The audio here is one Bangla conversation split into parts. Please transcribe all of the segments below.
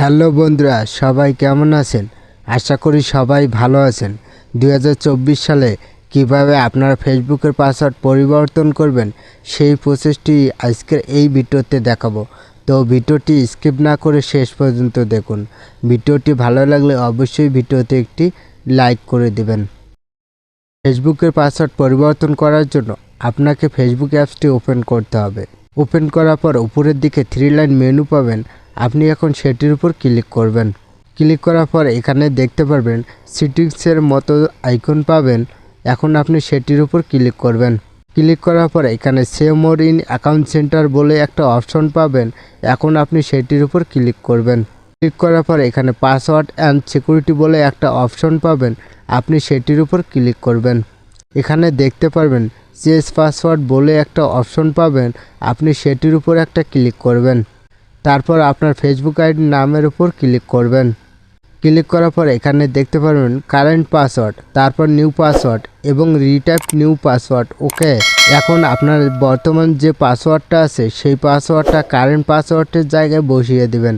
হ্যালো বন্ধুরা, সবাই কেমন আছেন? আশা করি সবাই ভালো আছেন। দু হাজার চব্বিশ সালে কীভাবে আপনারা ফেসবুকের পাসওয়ার্ড পরিবর্তন করবেন, সেই প্রসেসটি আজকের এই ভিডিওতে দেখাবো। তো ভিডিওটি স্কিপ না করে শেষ পর্যন্ত দেখুন। ভিডিওটি ভালো লাগলে অবশ্যই ভিডিওতে একটি লাইক করে দেবেন। ফেসবুকের পাসওয়ার্ড পরিবর্তন করার জন্য আপনাকে ফেসবুক অ্যাপসটি ওপেন করতে হবে। ওপেন করার পর উপরের দিকে থ্রি লাইন মেনু পাবেন। আপনি এখন সেটির উপর ক্লিক করবেন। ক্লিক করার পর এখানে দেখতে পারবেন সিটিংসের মতো আইকন পাবেন। এখন আপনি সেটির উপর ক্লিক করবেন। ক্লিক করার পর এখানে save more in account center বলে একটা অপশন পাবেন। এখন আপনি সেটির উপর ক্লিক করবেন। ক্লিক করার পর এখানে পাসওয়ার্ড অ্যান্ড সিকিউরিটি বলে একটা অপশন পাবেন। আপনি সেটির উপর ক্লিক করবেন। এখানে দেখতে পারবেন চেস পাসওয়ার্ড বলে একটা অপশন পাবেন। আপনি সেটির উপর একটা ক্লিক করবেন। তারপর আপনার ফেসবুক আইডি নামের উপর ক্লিক করবেন। ক্লিক করার পর এখানে দেখতে পারবেন কারেন্ট পাসওয়ার্ড, তারপর নিউ পাসওয়ার্ড এবং রিটাইপ নিউ পাসওয়ার্ড, ওকে? এখন আপনার বর্তমান যে পাসওয়ার্ডটা আছে, সেই পাসওয়ার্ডটা কারেন্ট পাসওয়ার্ডের জায়গায় বসিয়ে দিবেন।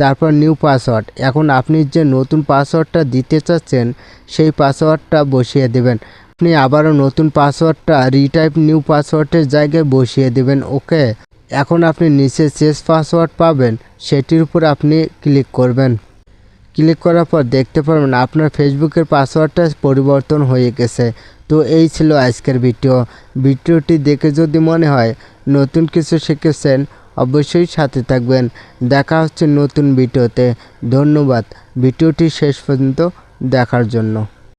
তারপর নিউ পাসওয়ার্ড, এখন আপনি যে নতুন পাসওয়ার্ডটা দিতে চাচ্ছেন, সেই পাসওয়ার্ডটা বসিয়ে দেবেন। আপনি আবারও নতুন পাসওয়ার্ডটা রিটাইপ নিউ পাসওয়ার্ডের জায়গায় বসিয়ে দেবেন, ওকে? এখন আপনি নিচে শেষ পাসওয়ার্ড পাবেন, সেটির উপর আপনি ক্লিক করবেন। ক্লিক করার পর দেখতে পারবেন আপনার ফেসবুকের পাসওয়ার্ডটা পরিবর্তন হয়ে গেছে। তো এই ছিল আজকের ভিডিও ভিডিওটি দেখে যদি মনে হয় নতুন কিছু শিখেছেন, অবশ্যই সাথে থাকবেন। দেখা হচ্ছে নতুন ভিডিওতে। ধন্যবাদ। ভিডিওটি শেষ পর্যন্ত দেখার জন্য।